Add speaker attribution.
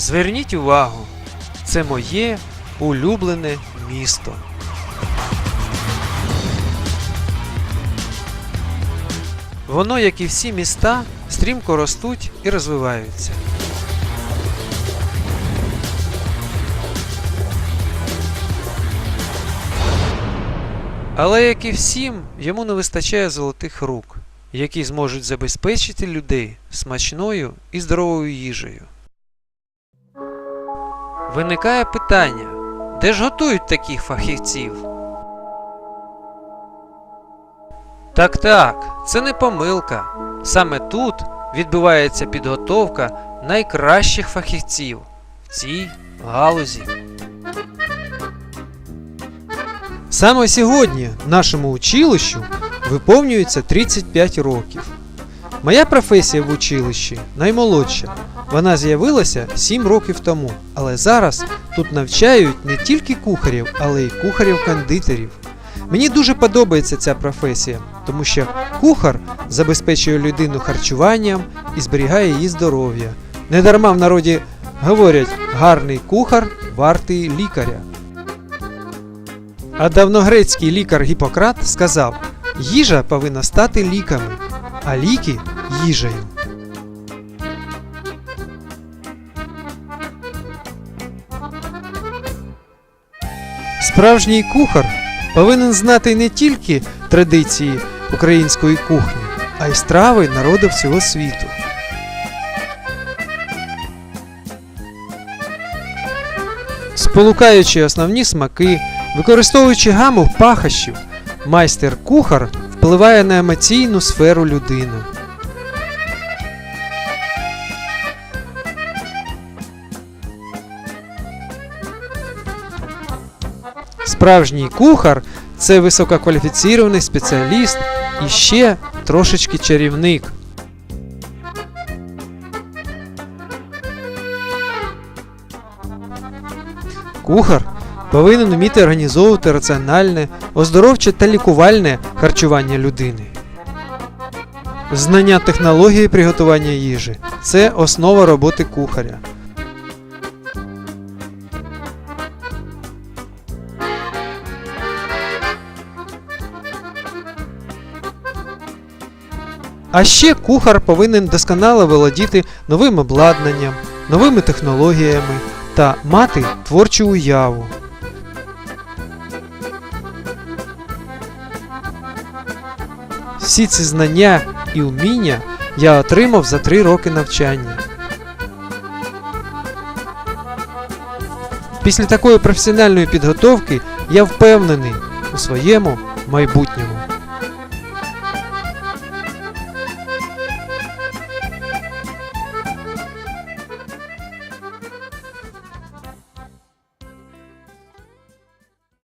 Speaker 1: Зверніть увагу, це моє улюблене місто. Воно, як і всі міста, стрімко ростуть і розвиваються. Але, як і всім, йому не вистачає золотих рук, які зможуть забезпечити людей смачною і здоровою їжею. Виникає питання, де ж готують таких фахівців? Так так, це не помилка. Саме тут відбувається підготовка найкращих фахівців в цій галузі. Саме сьогодні нашому училищу виповнюється 35 років. Моя професія в училищі наймолодша. Вона з'явилася 7 років тому, але зараз тут навчають не тільки кухарів, але й кухарів-кондитерів. Мені дуже подобається ця професія, тому що кухар забезпечує людину харчуванням і зберігає її здоров'я. Недарма в народі говорять гарний кухар вартий лікаря. А давногрецький лікар Гіппократ сказав: їжа повинна стати ліками, а ліки їжею. Справжній кухар повинен знати не тільки традиції української кухні, а й страви народу всього світу. Сполукаючи основні смаки, використовуючи гаму пахощів, майстер-кухар впливає на емоційну сферу людини. Справжній кухар це висококваліфіцірований спеціаліст і ще трошечки чарівник. Кухар повинен вміти організовувати раціональне, оздоровче та лікувальне харчування людини. Знання технології приготування їжі це основа роботи кухаря. А ще кухар повинен досконало володіти новим обладнанням, новими технологіями та мати творчу уяву. Всі ці знання і вміння я отримав за три роки навчання. Після такої професіональної підготовки я впевнений у своєму майбутньому.